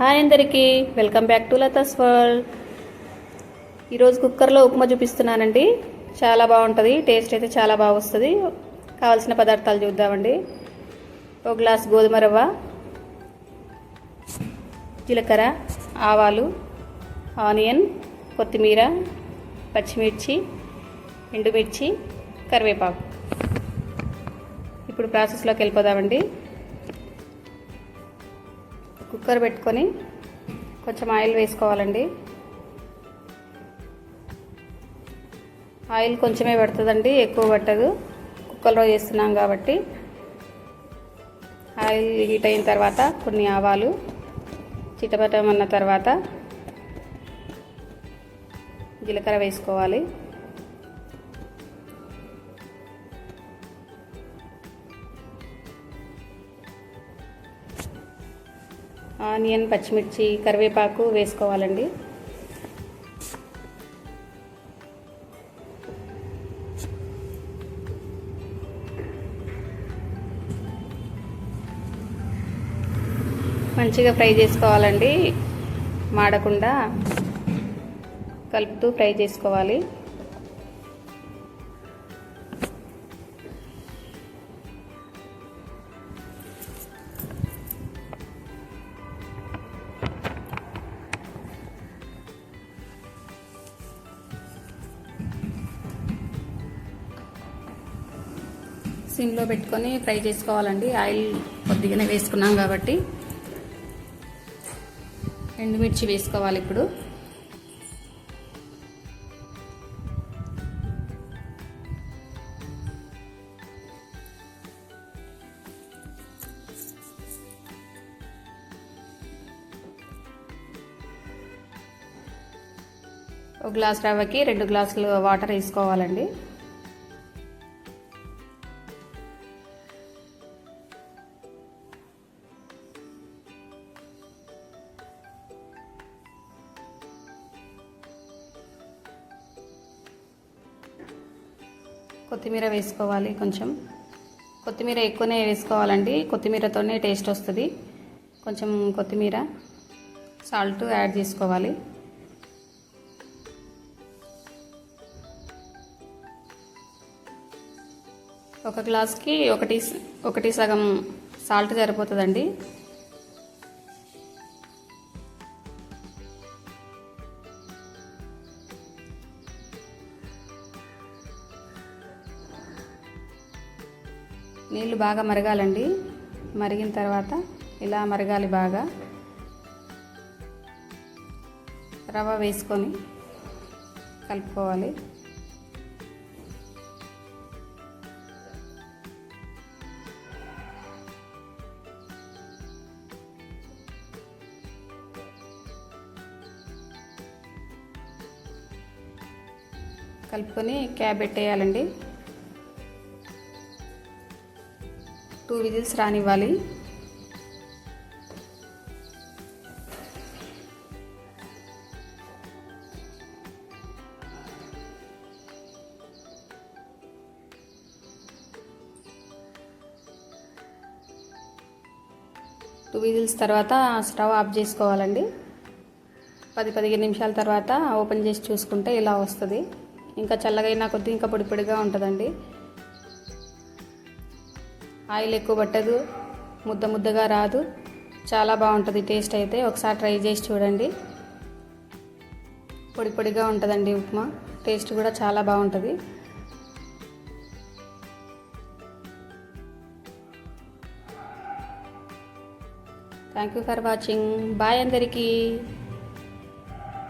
Hi అందరికీ. Welcome back to Latha's world. ఈరోజు కుక్కర్లో ఉప్మా చూపిస్తున్నానండి. చాలా బాగుంటుంది. టేస్ట్ అయితే చాలా బాగా వస్తుంది. కావాల్సిన పదార్థాలు చూద్దామండి. ఒక గ్లాస్ గోధుమ రవ్వ జీలకర్ర ఆవాలు ఆనియన్ కొత్తిమీర పచ్చిమిర్చి ఎండుమిర్చి కరివేపాకు. ఇప్పుడు ప్రాసెస్లోకి వెళ్ళిపోదామండి. కుక్కర్ పెట్టుకొని కొంచెం ఆయిల్ వేసుకోవాలండి. ఆయిల్ కొంచెమే పడుతుందండి ఎక్కువ పట్టదు. కుక్కర్లో చేస్తున్నాం కాబట్టి. ఆయిల్ హీట్ అయిన తర్వాత కొన్ని ఆవాలు చిటపటమన్న తర్వాత జీలకర్ర వేసుకోవాలి. ఆనియన్ పచ్చిమిర్చి కరివేపాకు వేసుకోవాలండి. మంచిగా ఫ్రై చేసుకోవాలండి. మాడకుండా కలుపుతూ ఫ్రై చేసుకోవాలి. సిమ్లో పెట్టుకొని ఫ్రై చేసుకోవాలండి. ఆయిల్ కొద్దిగానే వేసుకున్నాం కాబట్టి. ఎండుమిర్చి వేసుకోవాలి ఇప్పుడు. ఒక గ్లాస్ రవ్వకి రెండు గ్లాసులు వాటర్ వేసుకోవాలండి. కొత్తిమీర వేసుకోవాలి కొంచెం. కొత్తిమీర ఎక్కువనే వేసుకోవాలండి. కొత్తిమీరతోనే టేస్ట్ వస్తుంది. కొంచెం కొత్తిమీర సాల్ట్ యాడ్ చేసుకోవాలి. ఒక గ్లాస్కి ఒకటి ఒకటి సగం సాల్ట్ సరిపోతుందండి. నీళ్ళు బాగా మరగాలండి. మరిగిన తర్వాత ఇలా మరగాలి బాగా. రవ్వ వేసుకొని కలుపుకోవాలి. కలుపుకొని క్యాబ్ పెట్టేయాలండి. టూ విజిల్స్ రానివ్వాలి. టూ విజిల్స్ తర్వాత స్టవ్ ఆఫ్ చేసుకోవాలండి. పది పదిహేను నిమిషాల తర్వాత ఓపెన్ చేసి చూసుకుంటే ఇలా వస్తుంది. ఇంకా చల్లగైనా కొద్దీ ఇంకా పొడి పొడిగా ఉంటుందండి. ఆయిల్ ఎక్కువ పట్టదు ముద్ద ముద్దగా రాదు. చాలా బాగుంటుంది టేస్ట్ అయితే. ఒకసారి ట్రై చేసి చూడండి. పొడి పొడిగా ఉంటుందండి ఉప్మా. టేస్ట్ కూడా చాలా బాగుంటుంది. Thank you for watching bye అందరికీ.